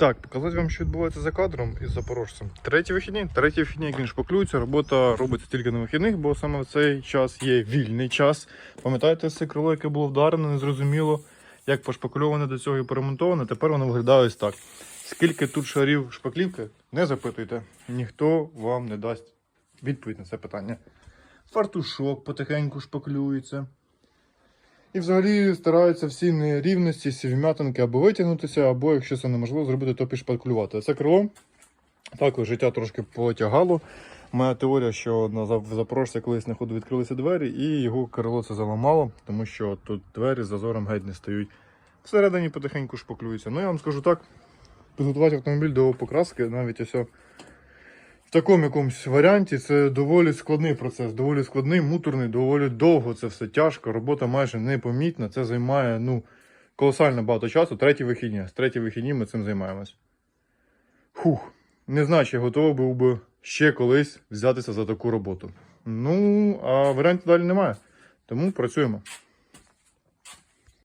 Так, показати вам, що відбувається за кадром із запорожцем. Треті вихідні, треті вихідні, як він шпаклюється, робота робиться тільки на вихідних, бо саме в цей час є вільний час. Пам'ятаєте все крило, яке було вдарено, незрозуміло, як пошпакльоване до цього і поремонтоване. Тепер воно виглядає ось так. Скільки тут шарів шпаклівки, не запитуйте. Ніхто вам не дасть відповідь на це питання. Фартушок потихеньку шпаклюється. І взагалі стараються всі нерівності, всі вм'ятинки або витягнутися, або якщо це неможливо зробити, то підшпаклювати. Це крило. Також життя трошки потягало. Моя теорія, що на Зап- Запорожця колись на ходу відкрилися двері, і його крило це заламало, тому що тут двері з зазором геть не стають. Всередині потихеньку шпаклюються. Ну я вам скажу так: підготувати автомобіль до покраски, навіть ось в такому якомусь варіанті це доволі складний процес, доволі складний, муторний, доволі довго це все тяжко. Робота майже непомітна. Це займає ну, колосально багато часу. Треті вихідні. З треті вихідні ми цим займаємось. Хух. Не знаю, чи готовий був би ще колись взятися за таку роботу. Ну, а варіантів далі немає. Тому працюємо.